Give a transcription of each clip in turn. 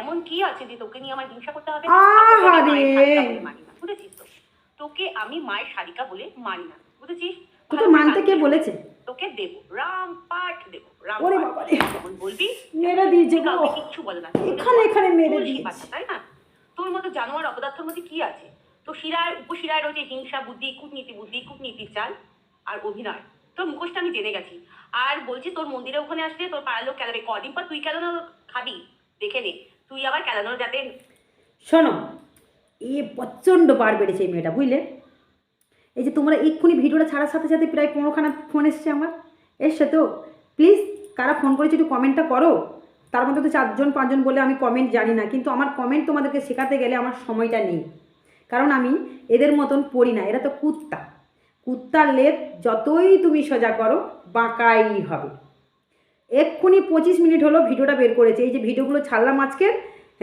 এমন কি আছে যে তোকে নিয়ে আমার হিংসা করতে হবে? বুঝেছিস তো? তোকে আমি মায়ের শালিকা বলে মানি না বুঝেছিস? তোকে মানতে কে বলেছে? তোকে দেবো রাম পাঠ দেবো রাম ওরে বাবা রে। বলবি মেরে গো কাউকে কিচ্ছু বলে না। এখানে এখানে মেরে পাতা, তাই না? তোর মতো জানোয়ার অপদার্থের মধ্যে কি আছে? তো শিরায় উপশিরায় রয়েছে হিংসা বুদ্ধি কূটনীতি বুদ্ধি কূটনীতির চাল আর অভিনয়। তোর মুখোশটা আমি জেনে গেছি। আর বলছি তোর মন্দিরে ওখানে আসলে তোর পাড়ার লোক কেলাবে কদিন পর তুই কেন খাবি? দেখে নে। তুই আবার কেলানোর যাতে শোনো, এ প্রচণ্ড বার বেড়েছে এই মেয়েটা, বুঝলে? এই যে তোমরা এক্ষুনি ভিডিওটা ছাড়ার সাথে সাথে প্রায় পনেরোখানা ফোন এসছে আমার, এসছে তো? প্লিজ কারা ফোন করেছে একটু কমেন্টটা করো। তার মধ্যে তো চারজন, পাঁচজন বলে আমি কমেন্ট জানি না, কিন্তু আমার কমেন্ট তোমাদেরকে শেখাতে গেলে আমার সময়টা নেই। কারণ আমি এদের মতন পড়ি না, এরা তো কুত্তা। কুত্তার লেপ যতই তুমি সোজা করো, বাঁকাই হবে। এক্ষুনি পঁচিশ মিনিট হলো ভিডিওটা বের করেছে। এই যে ভিডিওগুলো ছাড়লাম আজকে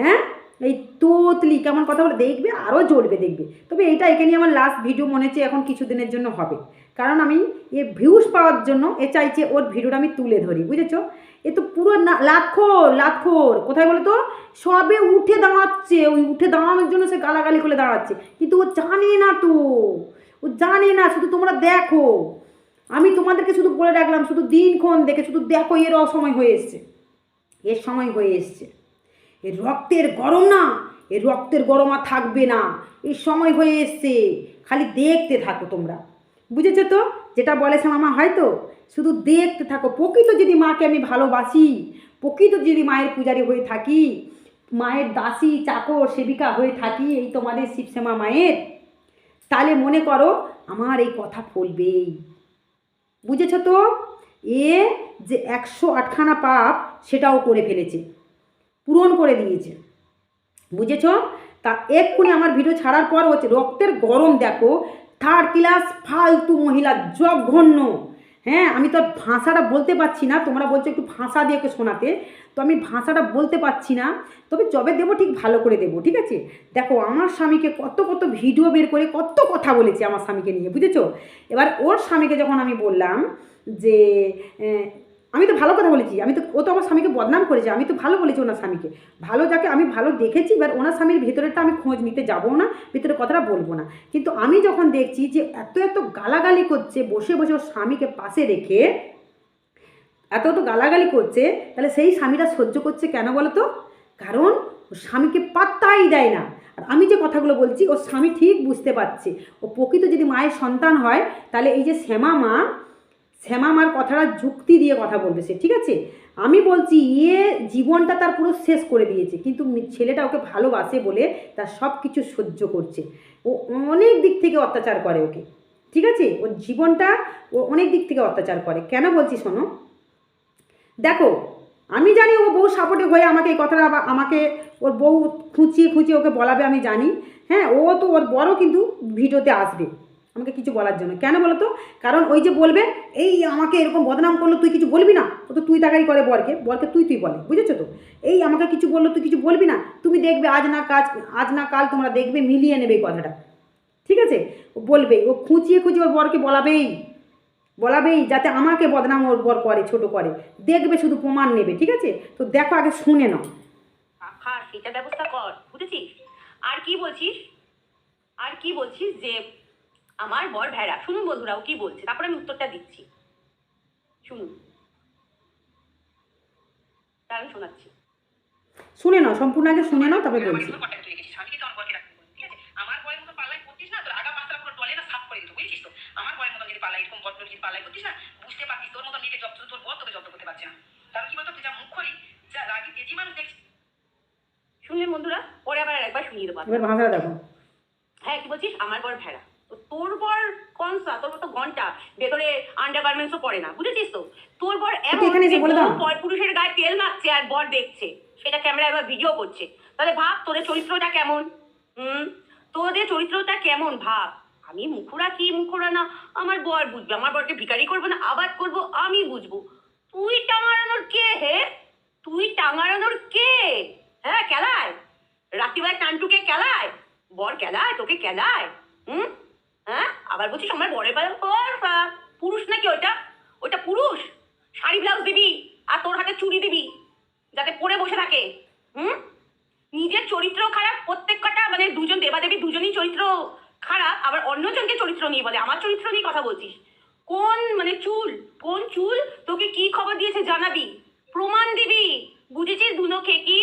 হ্যাঁ? এই তোতলি, কেমন কথা বলে, দেখবে আরও জ্বলবে দেখবে। তবে এটা একে নিয়ে আমার লাস্ট ভিডিও মনে হচ্ছে এখন কিছুদিনের জন্য হবে। কারণ আমি এ ভিউজ পাওয়ার জন্য এ চাইছে ওর ভিডিওটা আমি তুলে ধরি, বুঝেছ? এ তো পুরো লাতখোর লাতখোর। কোথায় বলো তো? সবে উঠে দাঁড়াচ্ছে, ওই উঠে দাঁড়ানোর জন্য সে গালাগালি করে দাঁড়াচ্ছে। কিন্তু ও জানে না তো। ও জানে না, শুধু তোমরা দেখো। আমি তোমাদেরকে শুধু বলে রাখলাম, শুধু দিনক্ষণ দেখে, শুধু দেখো এর অসময় হয়ে এসছে। এর সময় হয়ে এসছে। এর রক্তের গরম না, এর রক্তের গরম আর থাকবে না। এই সময় হয়ে এসছে। খালি দেখতে থাকো তোমরা। বুঝেছ তো? যেটা বলে সে মামা, হয়তো? শুধু দেখতে থাকো। প্রকৃত যদি মাকে আমি ভালোবাসি, প্রকৃত যদি মায়ের পূজারি হয়ে থাকি, মায়ের দাসী, চাকর, সেবিকা হয়ে থাকি এই তোমাদের শিবশ্যামা মায়ের, তাহলে মনে করো আমার এই কথা ফলবেই। বুঝেছ তো? এ যে একশো আটখানা পাপ সেটাও করে ফেলেছে, পূরণ করে দিয়েছে। বুঝেছ? তা এক্ষুনি আমার ভিডিও ছাড়ার পর হচ্ছে রক্তের গরম দেখো। থার্ড ক্লাস ফালতু মহিলা, জঘন্য। হ্যাঁ আমি তো ভাষাটা বলতে পারছি না, তোমরা বলছো একটু ভাষা দিয়ে ওকে শোনাতে, তো আমি ভাষাটা বলতে পারছি না, তবে জবে দেবো ঠিক ভালো করে দেবো, ঠিক আছে? দেখো, আমার স্বামীকে কত কত ভিডিও বের করে কত কথা বলেছে আমার স্বামীকে নিয়ে, বুঝেছ? এবার ওর স্বামীকে যখন আমি বললাম যে আমি তো ভালো কথা বলেছি, আমি তো, ও তো আমার স্বামীকে বদনাম করেছে, আমি তো ভালো বলেছি ওনার স্বামীকে। ভালো যাকে আমি ভালো দেখেছি এবার ওনার স্বামীর ভেতরেরটা আমি খোঁজ নিতে যাব না, ভিতরে কথাটা বলব না। কিন্তু আমি যখন দেখছি যে এত এত গালাগালি করছে, বসে বসে ওর স্বামীকে পাশে রেখে, এত এত গালাগালি করছে, তাহলে সেই স্বামীটা সহ্য করছে কেন বলো তো কারণ স্বামীকে পাত্তাই দেয় না। আর আমি যে কথাগুলো বলছি, ওর স্বামী ঠিক বুঝতে পারছে। ও প্রকৃত যদি মায়ের সন্তান হয়, তাহলে এই যে শ্যামা মা শ্যামা মার কথাটা যুক্তি দিয়ে কথা বলবে সে, ঠিক আছে? আমি বলছি ইয়ে জীবনটা তার পুরো শেষ করে দিয়েছে, কিন্তু ছেলেটা ওকে ভালোবাসে বলে তার সব কিছু সহ্য করছে। ও অনেক দিক থেকে অত্যাচার করে ওকে, ঠিক আছে? ওর জীবনটা ও অনেক দিক থেকে অত্যাচার করে। কেন বলছি শোনো? দেখো, আমি জানি ও বউ সাপোর্টে হয়ে আমাকে এই কথাটা আমাকে ওর বউ খুঁচিয়ে খুঁচিয়ে ওকে বলাবে আমি জানি। হ্যাঁ ও তো ওর বড় কিন্তু ভিডিওতে আসবে। আমাকে কিছু বলার জন্য। কেন বলো তো কারণ ওই যে বলবে, এই আমাকে এরকম বদনাম করল, তুই কিছু বলবি না? ও তো তুই তাকাই করে বরকে। বরকে তুই তুই বলে, বুঝেছ তো? এই আমাকে কিছু বলল, তুই কিছু বলবি না? তুমি দেখবে আজ না কাজ, আজ না কাল তোমরা দেখবে, মিলিয়ে নেবে কথাটা। ঠিক আছে? ও বলবে, ও খুঁচিয়ে খুঁচিয়ে ওর বরকে বলাবেই। বলাবেই, যাতে আমাকে বদনাম ওর বর করে, ছোট করে। দেখবে শুধু প্রমাণ নেবে, ঠিক আছে? তো দেখো আগে শুনে নাও। সেটা ব্যবস্থা কর, বুঝেছিস? আর কি বলছিস? আর কি বলছিস যে আমার বর ভেড়া। শুনুন বন্ধুরা ও কি বলছে? তারপরে আমি উত্তরটা দিচ্ছি। শুনুন। আমি শোনাচ্ছি। শুনে নাও সম্পূর্ণ আগে শুনে নাও তবে বলছি। আমার বয়ের মতো করতিস না তোর আগা পাঁচটা পুরো টলে না সাফ করে দিত বুঝছিস তো? আমার বয়ের মতো যদি এরকম বদল যদি পাল্লাই করতিস না বুঝতে পারতিস তোর মতো মেয়েকে জব্দ তোর বর তোকে জব্দ করতে পারছে না। কারণ কি বলতো তুই যা মুখ করি যা রাগি তেজি মানুষ দেখছিস শুনলেন বন্ধুরা? পরে আবার একবার শুনিয়ে দেবো। এবার ভাষাটা দেখো। হ্যাঁ কি বলছিস? আমার বর ভেড়া। তোর বর কনসা তোর তো ঘণ্টা ভেতরে আন্ডার গার্মেন্টসও পরে না বুঝেছিস তো? তোর বর এমন পর পুরুষের গায়ে তেল মাখছে আর বর দেখছে সেটা ক্যামেরায় এবার ভিডিও করছে। তাহলে ভাব তোদের চরিত্রটা কেমন? হুম? তোদের চরিত্রটা কেমন ভাব? আমি মুখরা কি মুখরা না? আমার বর বুঝবে আমার বরকে ভিখারি করব না আবাদ করব আমি বুঝব। তুই টাঙানোর কে হে? তুই টাঙানোর কে? হ্যাঁ খেলায় রাত্রিবেলায় টানটুকে খেলায় বর খেলায় তোকে খেলায় হুম? হ্যাঁ? আবার বলছিস আমার বরের বা পুরুষ নাকি ওইটা? ওইটা পুরুষ? শাড়ি, ব্লাউজ দিবি আর তোর হাতে চুড়ি দিবি, যাতে পরে বসে থাকে। হুম? নিজের চরিত্র খারাপ প্রত্যেক কটা মানে দুজন দেবাদেবী দুজনই চরিত্র খারাপ, আবার অন্যজনকে চরিত্র নিয়ে বলে। আমার চরিত্র নিয়ে কথা বলছিস? কোন মানে চুল? কোন চুল তোকে কি খবর দিয়েছে জানাবি? প্রমাণ দিবি? বুঝেছিস দুনো খেকি?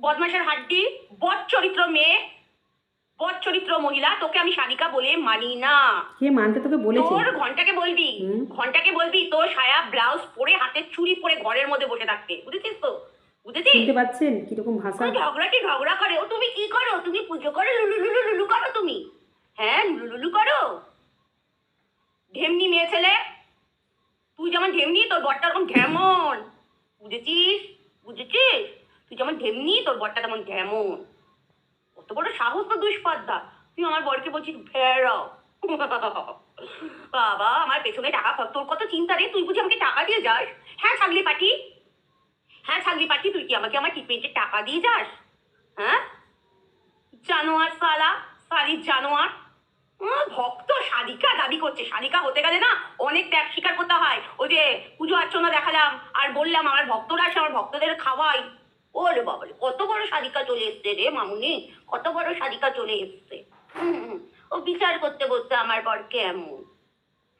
বদমাসের হাড্ডি? বট চরিত্র মেয়ে? বট চরিত্র মহিলা তোকে আমি শালিকা বলে মানি না। কে মানতে তোকে বলেছে? তোর ঘন্টাকে বলবি ঘন্টাকে বলবি তোর সায়া ব্লাউজ পরে হাতে চুড়ি পরে ঘরের মধ্যে বসে থাকতে। বুঝেছিস তো? বুঝেছিস? শুনতে পাচ্ছেন? কীরকম ভাষা? কোনো ঝগড়াটি ঝগড়া করে। ও তুমি কি করো? তুমি পুজো করো লুলু লুলু লুলু করো তুমি। হ্যাঁ লুলু লুলু করো। ঢেমনি মেয়ে ছেলে তুই যেমন ঢেমনি তোর বরটা এরকম ঢেমন বুঝেছিস? বুঝেছিস? তুই যেমন ঢেমনি তোর বরটা তেমন ঢেমন কত বড় সাহস তো দুষ্পাদ্দা তুই আমার বরকে বলছিস, ভেড়াও। বাবা, আমার পেছনে টাকা তোর কত চিন্তা রে? তুই বুঝি আমাকে টাকা দিয়ে যাস? হ্যাঁ ছাগলি পাটি হ্যাঁ ছাগলি পাটি তুই কি আমাকে আমার ট্রিটমেন্টের টাকা দিয়ে যাস? হ্যাঁ? জানোয়ার সালা সালির জানোয়ার। ভক্ত শালিকা দাবি করছে। শালিকা হতে গেলে না অনেক ত্যাগ স্বীকার করতে হয়। ওই যে পুজো অর্চনা দেখালাম, আর বললাম আমার ভক্তরা আছে আমার ভক্তদের খাওয়াই। ওরে বাবারে কত বড় শালিকা চলে এসছে রে মামুনি? কত বড় শালিকা চলে এসছে? ও বিচার করতে করতে আমার বর কেমন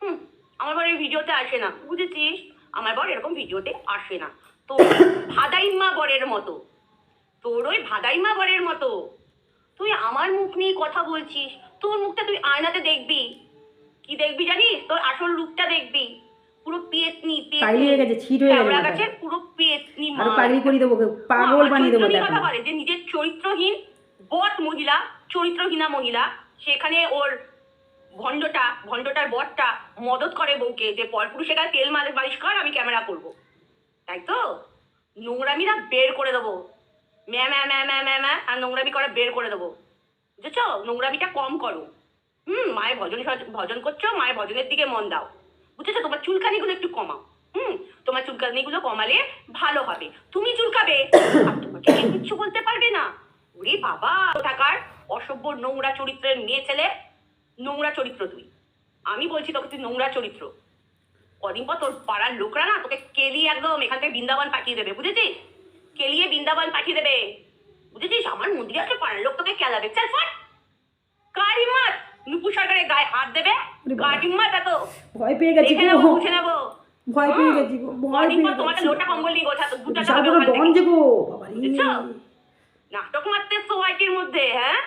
হুম, আমার বর এই ভিডিওতে আসে না, বুঝেছিস? আমার বর এরকম ভিডিওতে আসে না। তো ভাদাইম্মা বরের মতো। তোর ওই ভাদাইমা বরের মতো। তুই আমার মুখ নিয়ে কথা বলছিস, তোর মুখটা তুই আয়নাতে দেখবি। কি দেখবি জানিস? তোর আসল রূপটা দেখবি। পুরো পেতনি পাগলি হয়ে গেছে ছিট হয়ে গেছে গাছের পুরো পেতনি আরও। পাগলি করে দেবো পাগল বানিয়ে দেবো দেখো। কথা বলে যে নিজের চরিত্রহীন বট মহিলা চরিত্রহীনা মহিলা সেখানে ওর ভণ্ডটা ভণ্ডটার বটটা মদত করে বউকে যে পরপুরুষের গায়ে তেল মালিশ মালিশ কর আমি ক্যামেরা করব। তাই তো? নোংরামিরা বের করে দেবো। ম্যা ম্যা ম্যা ম্যা ম্যা ম্যা আর নোংরামি করা বের করে দেবো। বুঝেছ? নোংরামিটা কম করো। হুম মায়ের ভজন ভজন করছ মায়ের ভজনের দিকে মন দাও। বুঝেছ? তোমার চুলকানিগুলো একটু কমাও। হুম? তোমার চুলকানিগুলো কমালে ভালো হবে। তুমি চুলকাবে। আর তোমাকে কিচ্ছু বলতে পারবে না। ওরে বাবা! থাকার অসভ্য নোংরা চরিত্রের মেয়ে ছেলে। নোংরা চরিত্র তুই। আমি বলছি তোকে তুই নোংরা চরিত্র। কদিন পর তোর পাড়ার লোকরা না তোকে কেলিয়ে একদম এখান থেকে বৃন্দাবন পাঠিয়ে দেবে, বুঝেছিস? কেলিয়ে বৃন্দাবন পাঠিয়ে দেবে। বুঝেছিস? আমার মন্দিরে আছে, পাড়ার লোক তোকে কেলাবে। চল ফট কার হিম্মত নুপু সরকারের গায়ে হাত দেবে? হিম্মত এত ভয় পেয়ে গেছি গো। নেব বুঝে নেব। ভয় পেয়ে গেছি গো ভয় পেয়ে তোমাকে লোটা কম্বল নিয়ে গোছা যে গো বাবা নাটক মারতে মধ্যে হ্যাঁ?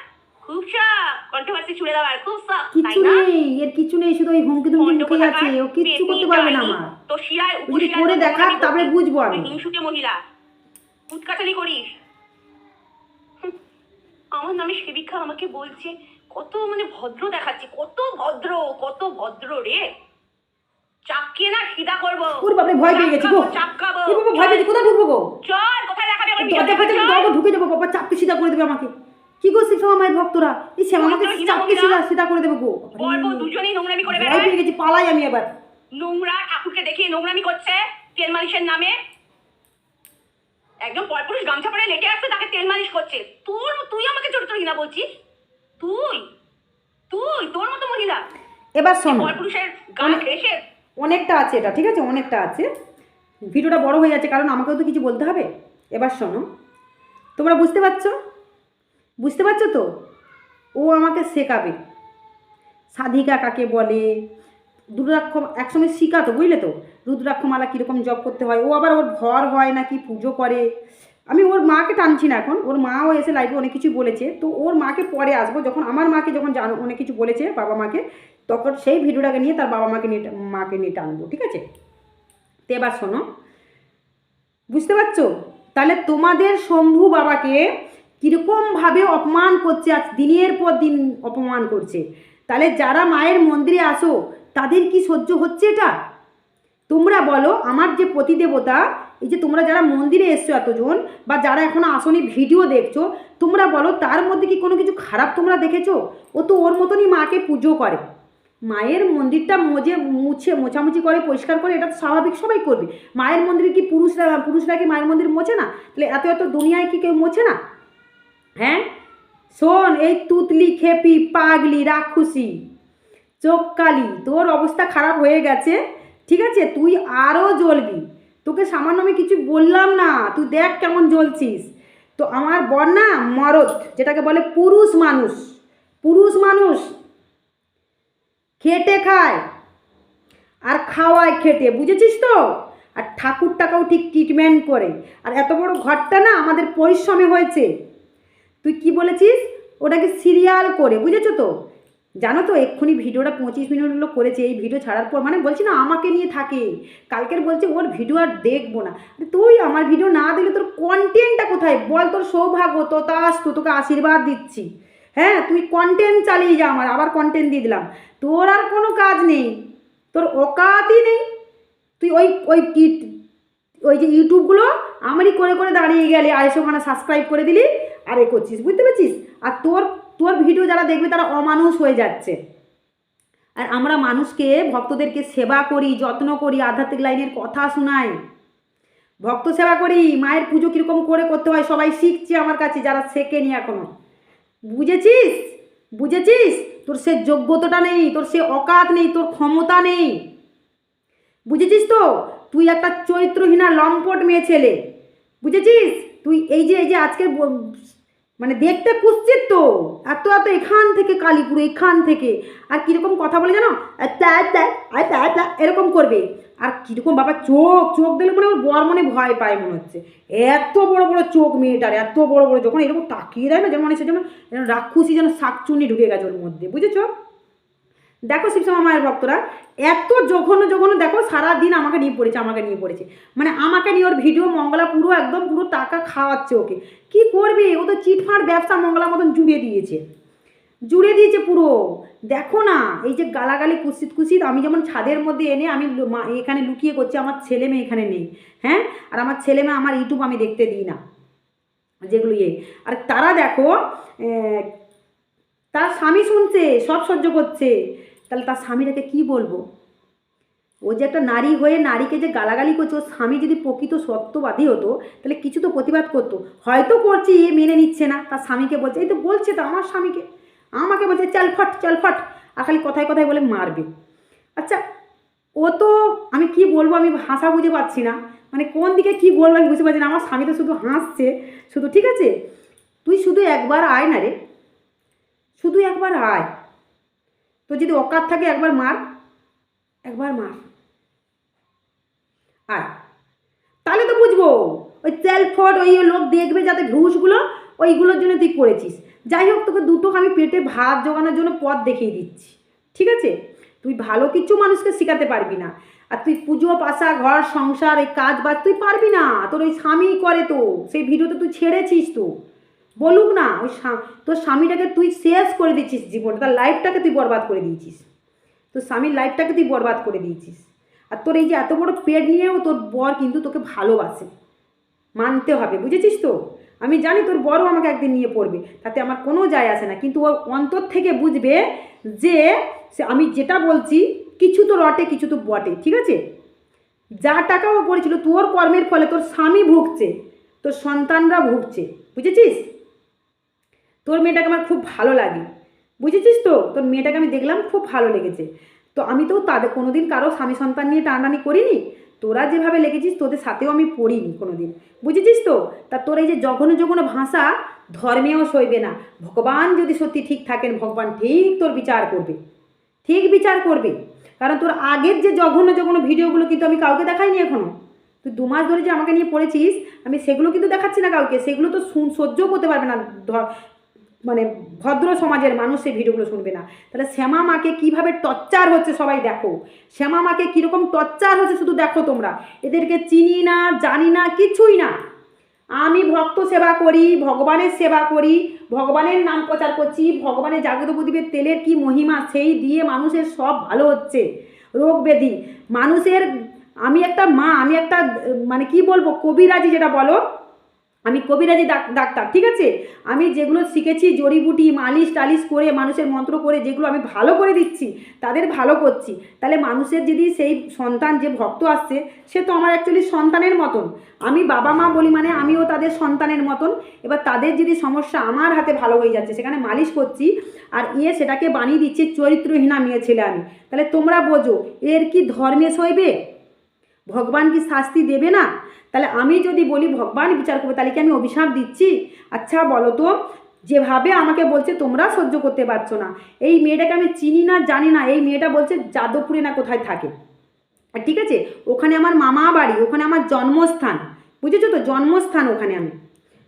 খুব শখ। কন্ট্রোভার্সি ছুড়ে দেওয়ার খুব শখ তাই নেই এর কিচ্ছু নেই শুধু ওই হুমকি দুমকি মুখে আছে ও কিচ্ছু করতে পারবে না আমার। তো শিরায় ও করে তো তারপরে বুঝব আমি। মহিলা। করিস। আমার নামে সেবিকা আমাকে বলছে কত মানে ভদ্র দেখাচ্ছি কত ভদ্র কত ভদ্র রে। চাপকে না সিধা করব। ওর বাপরে ভয় পেয়ে গেছি গো। চাপকাবো এ বাবা ভয় কোথায় ঢুকবো গো? চল কোথায় দেখাবে আমার দরজা দরজা ঢুকে দেবো বাবা চাপকে সিধা করে দেবে আমাকে। কি গো মায়ের ভক্তরা? এই শ্যামা আমাকে চাপকে সিধা সিধা করে দেবে গো। বলব দুজনেই নোংরামি করে ভয় পেয়ে গেছি পালাই আমি এবার। নোংরা ঠাকুরকে দেখে নোংরামি করছে তেল মালিশের নামে। একদম পরপুরুষ গামছা পরে লেটে আসছে তাকে তেল মালিশ করছে। তোর তুই আমাকে চরিত্রহীনা বলছিস? তুই তুই তোর মতো মহিলা। এবার শোনো। অনেকটা আছে এটা ঠিক আছে? অনেকটা আছে। ভিডিওটা বড় হয়ে যাচ্ছে কারণ আমাকেও তো কিছু বলতে হবে। এবার শোনো। তোমরা বুঝতে পারছ? বুঝতে পারছ তো? ও আমাকে শেখাবে। সাধিকা কাকে বলে? রুদ্রাক্ষ একসঙ্গে শিখাতো বুঝলে তো? রুদ্রাক্ষমালা কীরকম জপ করতে হয়? ও আবার ওর ঘর হয় নাকি পুজো করে? আমি ওর মাকে টানছি না এখন, ওর মাও এসে লাইভে অনেক কিছু বলেছে, তো ওর মাকে পরে আসব, যখন আমার মাকে যখন জানো, অনেক কিছু বলেছে বাবা মাকে, তখন সেই ভিডিওটাকে নিয়ে তার বাবা মাকে নিয়ে মাকে নিয়ে টানবো, ঠিক আছে? তো এবার শোনো, বুঝতে পারছ? তাহলে তোমাদের শম্ভু বাবাকে কীরকমভাবে অপমান করছে, আজ দিনের পর দিন অপমান করছে। তাহলে যারা মায়ের মন্দিরে আসো, তাদের কি সহ্য হচ্ছে এটা? তোমরা বলো, আমার যে প্রতিদেবতা এই যে তোমরা যারা মন্দিরে এসছো এতজন বা যারা এখন আসনি ভিডিও দেখছ, তোমরা বলো তার মধ্যে কি কোনো কিছু খারাপ তোমরা দেখেছ? ও তো ওর মতনই মাকে পুজো করে। মায়ের মন্দিরটা মজে, মুছে, মোছামুছি করে, পরিষ্কার করে, এটা তো স্বাভাবিক সবাই করবে। মায়ের মন্দিরে কি পুরুষরা পুরুষরা কি মায়ের মন্দির মোছে না? তাহলে এত এত দুনিয়ায় কি কেউ মোছে না? হ্যাঁ? শোন, এই তুতলি খেপি, পাগলি, রাক্ষুসি, চোখ কালি, তোর অবস্থা খারাপ হয়ে গেছে, ঠিক আছে? তুই আরও জ্বলবি। তোকে সামান্য আমি কিছু বললাম না, তুই দেখ কেমন জ্বলছিস। তো আমার বর না মরদ, যেটাকে বলে পুরুষ মানুষ। পুরুষ মানুষ খেটে খায় আর খাওয়ায় খেটে, বুঝেছিস তো? আর ঠাকুরটাকেও ঠিক ট্রিটমেন্ট করে। আর এত বড় ঘরটা না আমাদের পরিশ্রমে হয়েছে। তুই কি বলেছিস? ওটাকে সিরিয়াল করে, বুঝেছ তো? জানো তো, এক্ষুনি ভিডিওটা পঁচিশ মিনিট হলো করেছে, এই ভিডিও ছাড়ার পর মানে বলছি না, আমাকে নিয়ে থাকে। কালকের বলছে, ওর ভিডিও আর দেখব না। তুই আমার ভিডিও না দিলে তোর কন্টেন্টটা কোথায়? বল তোর সৌভাগ্য তো তাস তো তোকে আশীর্বাদ দিচ্ছি। হ্যাঁ তুই কন্টেন্ট চালিয়ে যা আমার, আবার কন্টেন্ট দিয়ে দিলাম। তোর আর কোনো কাজ নেই। তোর অকাতই নেই। তুই ওই ওই টি- ওই যে ইউটিউবগুলো আমারই করে করে দাঁড়িয়ে গেলে ওখানে সাবস্ক্রাইব করে দিলি, আর এ করছিস, বুঝতে পেরেছিস? আর তোর তোর ভিডিও যারা দেখবে তারা অমানুষ হয়ে যাচ্ছে। আর আমরা মানুষকে, ভক্তদেরকে সেবা করি, যত্ন করি, আধ্যাত্মিক লাইনের কথা শোনাই। ভক্ত সেবা করি, মায়ের পুজো কীরকম করে করতে হয় সবাই শিখছে আমার কাছে, যারা শেখেনি এখনও। বুঝেছিস? বুঝেছিস? তোর সে যোগ্যতাটা নেই, তোর সে অকাত নেই, তোর ক্ষমতা নেই। বুঝেছিস তো? তুই একটা চরিত্রহীনা লম্পট মেয়ে ছেলে। বুঝেছিস? তুই এই যে এই যে আজকে মানে দেখতে কুচ্ছিত তো। এত এত এখান থেকে কালীপুর, এখান থেকে। আর কীরকম কথা বলে জানো? আচ্ছা আচ্ছা আচ্ছা এরকম করবে। আর কীরকম বাবা চোখ চোখ দিলে মনে বর মনে ভয় পায় মনে হচ্ছে। এত বড় বড় চোখ মেয়েটার, এত বড় বড়, যখন এরকম তাকিয়ে দেয় না যেমন সে যেমন রাক্ষসী যেন শাকচুনি ঢুকে গেছে ওর মধ্যে, বুঝেছ? দেখো শিবসমা মায়ের ভক্তরা, এত জঘন্য জঘন্য, দেখো সারাদিন আমাকে নিয়ে পড়েছে, আমাকে নিয়ে পড়েছে। মানে আমাকে নিয়ে ওর ভিডিও মঙ্গলা পুরো একদম পুরো টাকা খাওয়াচ্ছে ওকে। কি করবে? ও তো চিটফাট ব্যবসা মঙ্গলা মতন জুড়ে দিয়েছে। জুড়ে দিয়েছে পুরো। দেখো না, এই যে গালাগালি কুসিত কুসিত আমি যেমন ছাদের মধ্যে এনে আমি এখানে লুকিয়ে করছি, আমার ছেলে মেয়ে এখানে নেই হ্যাঁ? আর আমার ছেলে মেয়ে, আমার ইউটিউব আমি দেখতে দিই না। যেগুলো ইয়ে। আর তারা দেখো তার স্বামী শুনছে, সব সহ্য করছে। তাহলে তার স্বামীটাকে কি বলব? ও যে একটা নারী হয়ে নারীকে যে গালাগালি করছে, ওর স্বামী যদি প্রকৃত সত্যবাদী হতো, তাহলে কিছু তো প্রতিবাদ করতো। হয়তো করছি, এ মেনে নিচ্ছে না। তার স্বামীকে বলছে, এই তো বলছে তো আমার স্বামীকে। আমাকে বলছে, চল ফট চল ফট। আর খালি কথায় কথায় বলে, মারবে। আচ্ছা ও তো, আমি কি বলব? আমি ভাষা বুঝে পাচ্ছি না। মানে কোন দিকে কি বলব আমি বুঝতে পারছি না। আমার স্বামী তো শুধু হাসছে, শুধু, ঠিক আছে? তুই শুধু একবার আয় না রে। শুধু একবার আয়। তো যদি অকাত থাকে, একবার মার। একবার মার। আর তাহলে তো বুঝব, ওই তেল ফট, ওই লোক দেখবে যাতে ঘুষগুলো, ওইগুলোর জন্য তুই করেছিস। যাই হোক, তোকে দুটো আমি পেটে ভাত জোগানোর জন্য পথ দেখিয়ে দিচ্ছি, ঠিক আছে? তুই ভালো কিছু মানুষকে শেখাতে পারবি না। আর তুই পুজো, পাশা, ঘর, সংসার, এই কাজ বাজ তুই পারবি না। তোর ওই স্বামী করে তো, সেই ভিডিওতে তুই ছেড়েছিস তো। বলুক না, ওই তোর স্বামীটাকে তুই শেষ করে দিচ্ছিস জীবনটা, তার লাইফটাকে তুই বরবাদ করে দিয়েছিস। তোর স্বামীর লাইফটাকে তুই বরবাদ করে দিয়েছিস। আর তোর এই যে এত বড় পেট নিয়েও তোর বর কিন্তু তোকে ভালোবাসে। মানতে হবে, বুঝেছিস তো? আমি জানি তোর বড় আমাকে একদিন নিয়ে পড়বে, তাতে আমার কোনো যায় আসে না। কিন্তু ও অন্তর থেকে বুঝবে যে সে, আমি যেটা বলছি, কিছু তো রটে কিছু তো বটে, ঠিক আছে? যা টাকা ও করেছিল, তোর কর্মের ফলে তোর স্বামী ভুগছে, তোর সন্তানরা ভুগছে, বুঝেছিস? তোর মেয়েটাকে আমার খুব ভালো লাগে। বুঝেছিস তো? তোর মেয়েটাকে আমি দেখলাম খুব ভালো লেগেছে। তো আমি তো তাদের কোনোদিন কারও স্বামী সন্তান নিয়ে টানাটানি করিনি। তোরা যেভাবে লেগেছিস, তোদের সাথেও আমি পড়িনি কোনোদিন। বুঝেছিস তো? তা তোর এই যে জঘন্য জঘন্য ভাষা ধর্মেও সইবে না। ভগবান যদি সত্যি ঠিক থাকেন, ভগবান ঠিক তোর বিচার করবে। ঠিক বিচার করবে। কারণ তোর আগের যে জঘন্য জঘন্য ভিডিওগুলো কিন্তু আমি কাউকে দেখাইনি এখনও। তুই দু মাস ধরে যে আমাকে নিয়ে পড়েছিস, আমি সেগুলো কিন্তু দেখাচ্ছি না কাউকে। সেগুলো তো সহ্যও করতে পারবে না মানে ভদ্র সমাজের মানুষ সেই ভিডিওগুলো শুনবে না। তাহলে শ্যামা মাকে কীভাবে টর্চার হচ্ছে সবাই দেখো। শ্যামা মাকে কীরকম টর্চার হচ্ছে শুধু দেখো তোমরা। এদেরকে চিনি না, জানি না, কিছুই না। আমি ভক্ত সেবা করি, ভগবানের সেবা করি, ভগবানের নাম প্রচার করছি ভগবানের জাগ্রত প্রদীপের তেলের কি মহিমা, সেই দিয়ে মানুষের সব ভালো হচ্ছে। রোগ ব্যাধি। মানুষের, আমি একটা মা, আমি একটা মানে কি বলব, কবিরাজি যেটা বলো আমি কবিরাজি ডাক- ডাক্তার, ঠিক আছে? আমি যেগুলো শিখেছি, জড়িবুটি, মালিশ টালিশ করে, মানুষের মন্ত্র করে, যেগুলো আমি ভালো করে দিচ্ছি, তাদের ভালো করছি। তাহলে মানুষের যদি সেই সন্তান, যে ভক্ত আসছে, সে তো আমার অ্যাকচুয়ালি সন্তানের মতন। আমি বাবা মা বলি মানে আমিও তাদের সন্তানের মতন। এবার তাদের যদি সমস্যা আমার হাতে ভালো হয়ে যাচ্ছে, সেখানে মালিশ করছি, আর ইয়ে সেটাকে বানিয়ে দিচ্ছে, চরিত্রহীনা মেয়ে ছেলে আমি। তাহলে তোমরা বোঝো, এর কি ধর্মে সইবে? ভগবান কি শাস্তি দেবে না? তাহলে আমি যদি বলি, ভগবান বিচার করবে, তাহলে কি আমি অভিশাপ দিচ্ছি? আচ্ছা বলো তো, যেভাবে আমাকে বলছে, তোমরা সহ্য করতে পারছ না। এই মেয়েটাকে আমি চিনি না, জানি না, এই মেয়েটা বলছে, যাদবপুরে না কোথায় থাকে? ঠিক আছে? ওখানে আমার মামা বাড়ি, ওখানে আমার জন্মস্থান। বুঝেছ তো? জন্মস্থান ওখানে আমি।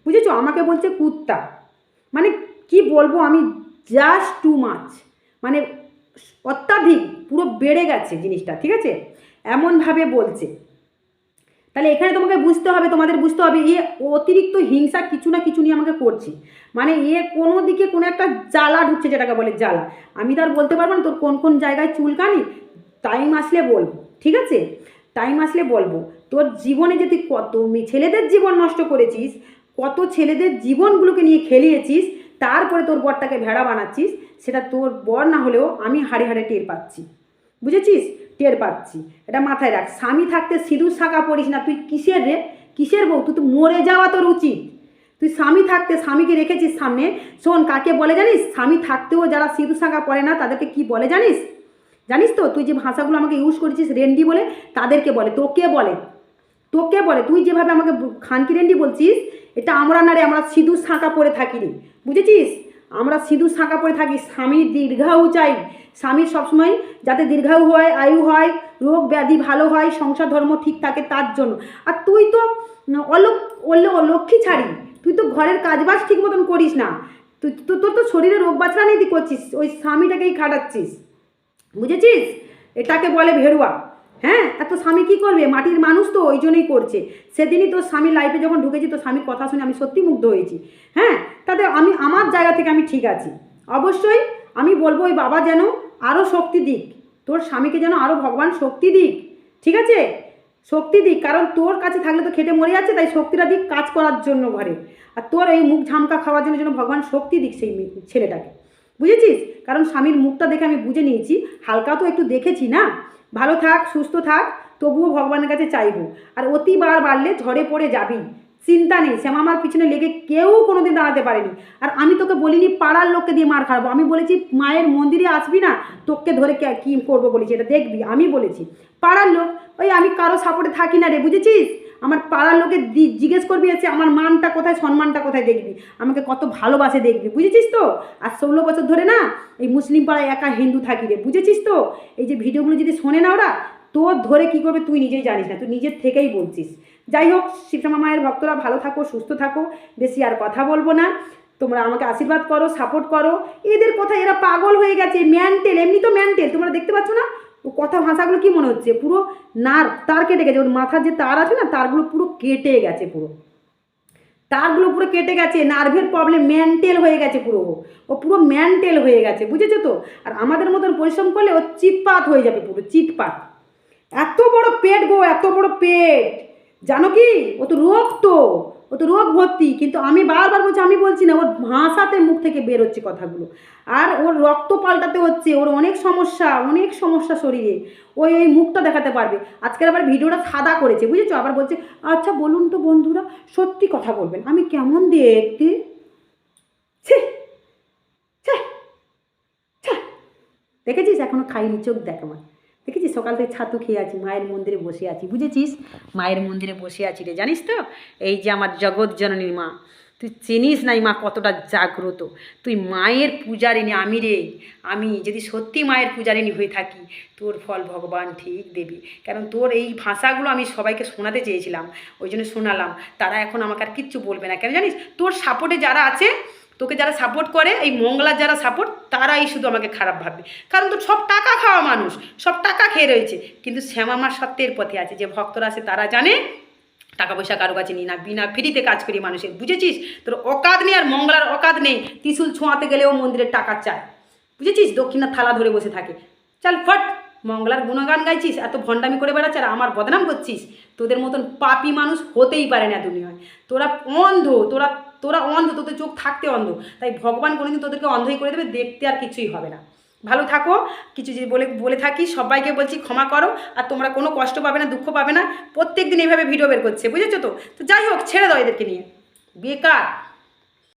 বুঝেছ? আমাকে বলছে, কুত্তা। মানে কি বলব আমি? জাস্ট টু মাছ মানে অত্যাধিক, পুরো বেড়ে গেছে জিনিসটা, ঠিক আছে? এমনভাবে বলছে। তাহলে এখানে তোমাকে বুঝতে হবে, তোমাদের বুঝতে হবে, এ অতিরিক্ত হিংসা কিছু না কিছু নিয়ে আমাকে করছে। মানে এ কোনো দিকে কোনো একটা জ্বালা ঢুকছে যেটাকে বলে জ্বালা। আমি তো আর বলতে পারব না তোর কোন কোন জায়গায় চুলকানি টাইম আসলে বলব, ঠিক আছে? টাইম আসলে বলব। তোর জীবনে যে তুই কত ছেলেদের জীবন নষ্ট করেছিস, কত ছেলেদের জীবনগুলোকে নিয়ে খেলিয়েছিস, তারপরে তোর বরটাকে ভেড়া বানাচ্ছিস, সেটা তোর বর না হলেও আমি হাড়ে হাড়ে টের পাচ্ছি। বুঝেছিস? টের পাচ্ছি। এটা মাথায় রাখ। স্বামী থাকতে সিঁদুর শাঁকা পড়িস না। তুই কিসের রে? কিসের বউ? তুই তো মরে যাওয়া তোর উচিত। তুই স্বামী থাকতে স্বামীকে রেখেছিস সামনে। শোন, কাকে বলে জানিস? স্বামী থাকতেও যারা সিঁদুর শাঁকা পড়ে না, তাদেরকে কি বলে জানিস? জানিস তো? তুই যে ভাষাগুলো আমাকে ইউজ করেছিস, রেন্ডি বলে, তাদেরকে বলে। তোকে বলে। তোকে বলে। তুই যেভাবে আমাকে খানকি রেন্ডি বলছিস, এটা আমরা না রে, আমরা সিঁদুর শাঁকা পরে থাকি রে বুঝেছিস? আমরা সিঁদুর শাঁকা পরে থাকি স্বামীর দীর্ঘায়ু চাই। স্বামীর সবসময় যাতে দীর্ঘায়ু হয়, আয়ু হয়, রোগ ব্যাধি ভালো হয়, সংসার ধর্ম ঠিক থাকে তার জন্য। আর তুই তো অলোক লক্ষ্মী ছাড়ি। তুই তো ঘরের কাজবাজ ঠিক মতন করিস না। তুই, তো, তোর তো শরীরে রোগ বাঁচড়া নেই করছিস। ওই স্বামীটাকেই খাটাচ্ছিস। বুঝেছিস? এটাকে বলে ভেড়ুয়া। হ্যাঁ? এত স্বামী কী করবে? মাটির মানুষ তো, ওই জন্যই করছে। সেদিনই তোর স্বামী লাইফে যখন ঢুকেছি, তোর স্বামীর কথা শুনে আমি সত্যি মুগ্ধ হয়েছি। হ্যাঁ? তাতে আমি, আমার জায়গা থেকে আমি ঠিক আছি। অবশ্যই আমি বলব, ওই বাবা যেন আরও শক্তি দিক। তোর স্বামীকে যেন আরও ভগবান শক্তি দিক। ঠিক আছে? শক্তি দিক। কারণ তোর কাছে থাকলে তো খেটে মরে যাচ্ছে, তাই শক্তিটা দিক কাজ করার জন্য ঘরে। আর তোর এই মুখ ঝামকা খাওয়ার জন্য যেন ভগবান শক্তি দিক সেই ছেলেটাকে। বুঝেছিস? কারণ স্বামীর মুখটা দেখে আমি বুঝে নিয়েছি। হালকা তো একটু দেখেছি না? ভালো থাক, সুস্থ থাক, তবুও ভগবানের কাছে চাইব। আর অতিবার বাড়লে ঝড়ে পড়ে যাবি। চিন্তা নেই শ্যামা আমার পিছনে লেগে কেউ কোনোদিন দাঁড়াতে পারেনি। আর আমি তোকে বলিনি পাড়ার লোককে দিয়ে মার খাব আমি বলেছি, মায়ের মন্দিরে আসবি না, তোকে ধরে কী, কি করব বলেছি, এটা দেখবি। আমি বলেছি, পাড়ার লোক, ওই আমি কারও সাপোর্টে থাকি না রে, বুঝেছিস? আমার পাড়ার লোকে জিজ্ঞেস করবি আছে আমার মানটা কোথায়, সম্মানটা কোথায় দেখবি? আমাকে কত ভালোবাসে দেখবি? বুঝেছিস তো? আর ষোলো বছর ধরে না, এই মুসলিম পাড়ায় একা হিন্দু থাকি রে, বুঝেছিস তো? এই যে ভিডিওগুলো যদি শোনে না ওরা, তোর ধরে কি করবে তুই নিজেই জানিস না, তুই নিজের থেকেই বলছিস। যাই হোক, শিবশ্যামা মায়ের ভক্তরা ভালো থাকো, সুস্থ থাকো, বেশি আর কথা বলব না। তোমরা আমাকে আশীর্বাদ করো, সাপোর্ট করো। এদের কথা এরা পাগল হয়ে গেছে, ম্যান্টেল, এমনি তো ম্যান্টেল, তোমরা দেখতে পাচ্ছ না? কথা, ভাষাগুলো কি মনে হচ্ছে? পুরো নার, তার কেটে গেছে। ওর মাথার যে তার আছে না, তারগুলো পুরো কেটে গেছে পুরো। তারগুলো পুরো কেটে গেছে, নার্ভের প্রবলেম মেন্টেল হয়ে গেছে পুরো। ও। পুরো মেন্টেল হয়ে গেছে, বুঝেছ তো? আর আমাদের মতন পরিশ্রম করলে ও চিৎপাত হয়ে যাবে পুরো চিৎপাত এত বড় পেট গো, এত বড় পেট। জানো কি? ও তো রোগ তো ও তো রোগ ভর্তি, কিন্তু আমি বারবার বলছি, আমি বলছি না, ওর ভাষাতে মুখ থেকে বের হচ্ছে কথাগুলো। আর ওর রক্ত পাল্টাতে হচ্ছে, ওর অনেক সমস্যা অনেক সমস্যা শরীরে। ওই ওই মুখটা দেখাতে পারবে। আজকের আবার ভিডিওটা সাদা করেছে, বুঝেছ? আবার বলছে আচ্ছা বলুন তো বন্ধুরা, সত্যি কথা বলবেন। আমি কেমন দেখতে? ছি। দেখেছিস? এখনও খাইনি, চোখ দেখ আমার। সকাল থেকে ছাতু খেয়ে আছি, মায়ের মন্দিরে বসে আছি, বুঝেছিস? মায়ের মন্দিরে বসে আছি রে, জানিস তো? এই যে আমার জগৎ জননীর মা, তুই চিনিস নাই মা কতটা জাগ্রত? তুই মায়ের পূজারিনী আমি রে, আমি যদি সত্যি মায়ের পূজারিনী হয়ে থাকি, তোর ফল ভগবান ঠিক দেবে। কারণ তোর এই ভাষাগুলো আমি সবাইকে শোনাতে চেয়েছিলাম, ওই জন্য শোনালাম, তারা এখন আমাকে আর কিচ্ছু বলবে না। কেন জানিস? তোর সাপোর্টে যারা আছে তোকে যারা সাপোর্ট করে, এই মঙ্গলার যারা সাপোর্ট তারাই শুধু আমাকে খারাপ ভাববে। কারণ তো সব টাকা খাওয়া মানুষ, সব টাকা খেয়ে রয়েছে। কিন্তু শ্যামামার সত্যের পথে আছে, যে ভক্তরা আছে তারা জানে, টাকা পয়সা কারও কাছে নিই না। বিনা ফ্রিতে কাজ করি মানুষের, বুঝেছিস? তোর অকাত নেই আর মঙ্গলার অকাত নেই, ত্রিশুল ছোঁয়াতে গেলেও মন্দিরের টাকা চায়। বুঝেছিস? দক্ষিণার থালা ধরে বসে থাকে। চল ফট, মঙ্গলার গুণগান গাইছিস, এত ভণ্ডামি করে বেড়াচ্ছে আর আমার বদনাম করছিস? তোদের মতন পাপি মানুষ হতেই পারে না দুনিয়ায়। তোরা অন্ধ, তোরা তোরা অন্ধ, তোদের চোখ থাকতে অন্ধ। তাই ভগবান কোনোদিন তোদেরকে অন্ধই করে দেবে, দেখতে আর কিছুই হবে না। ভালো থাকো, কিছু যে বলে বলে থাকি, সবাইকে বলছি ক্ষমা করো, আর তোমরা কোনো কষ্ট পাবে না, দুঃখ পাবে না। প্রত্যেক দিন এইভাবে ভিডিও বের করছে, বুঝেছ তো? তো যাই হোক, ছেড়ে দাও এদেরকে নিয়ে। বেকার।